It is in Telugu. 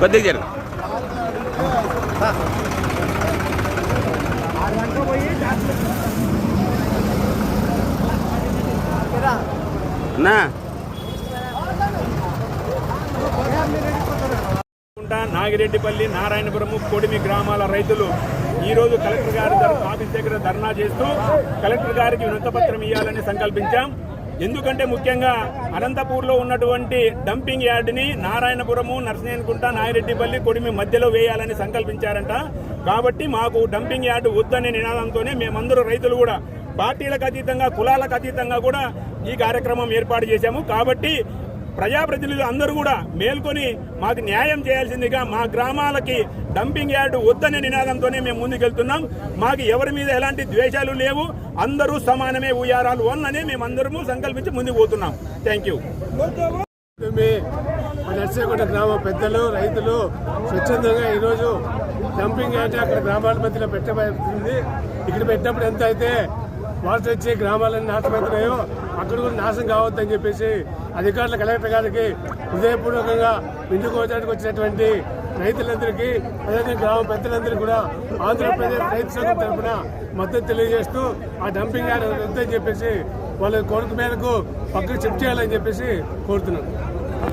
కొద్దిగా జరుగు నాగిరెడ్డిపల్లి నారాయణపురము కొడిమి గ్రామాల రైతులు ఈ రోజు కలెక్టర్ గారి ఆఫీస్ దగ్గర ధర్నా చేస్తూ కలెక్టర్ గారికి వినతపత్రం ఇవ్వాలని సంకల్పించాం. ఎందుకంటే ముఖ్యంగా అనంతపూర్లో ఉన్నటువంటి డంపింగ్ యార్డ్ని నారాయణపురము నరసింహకుంట నాగిరెడ్డిపల్లి కొడిమి మధ్యలో వేయాలని సంకల్పించారంట. కాబట్టి మాకు డంపింగ్ యార్డ్ వద్దనే నినాదంతోనే మేమందరూ రైతులు కూడా పార్టీలకు అతీతంగా కులాలకు అతీతంగా కూడా ఈ కార్యక్రమం ఏర్పాటు చేశాము. కాబట్టి ప్రజాప్రతినిధులు అందరూ కూడా మేల్కొని మాకు న్యాయం చేయాల్సిందిగా మా గ్రామాలకి డంపింగ్ యార్డు వద్దనే నినాదంతోనే మేము ముందుకెళ్తున్నాం. మాకు ఎవరి మీద ఎలాంటి ద్వేషాలు లేవు. అందరూ సమానమే ఉయ్యారాలు వన్ మేము అందరము సంకల్పించి ముందుకు పోతున్నాం. థ్యాంక్ యూ నర్సేకొండ గ్రామ పెద్దలు రైతులు స్వచ్ఛందంగా ఈరోజు డంపింగ్ యార్డ్ అక్కడ గ్రామాల మధ్యలో పెట్టబడుతుంది. ఇక్కడ పెట్టినప్పుడు ఎంత అయితే వాటర్ వచ్చి గ్రామాలన్నీ నాశనమవుతున్నాయో అక్కడ కూడా నాశనం కావద్దని చెప్పేసి అధికారులు కలెక్టర్ గారికి హృదయపూర్వకంగా విందుకోవడానికి వచ్చినటువంటి రైతులందరికీ అదేవిధంగా గ్రామ పెద్దలందరికీ కూడా ఆంధ్రప్రదేశ్ రైతు సంఘం తరఫున మద్దతు తెలియజేస్తూ ఆ డంపింగ్ యార్డ్ వద్దని చెప్పేసి వాళ్ళ కోరిక మేరకు పక్కకు చెక్ చేయాలని చెప్పేసి కోరుతున్నాను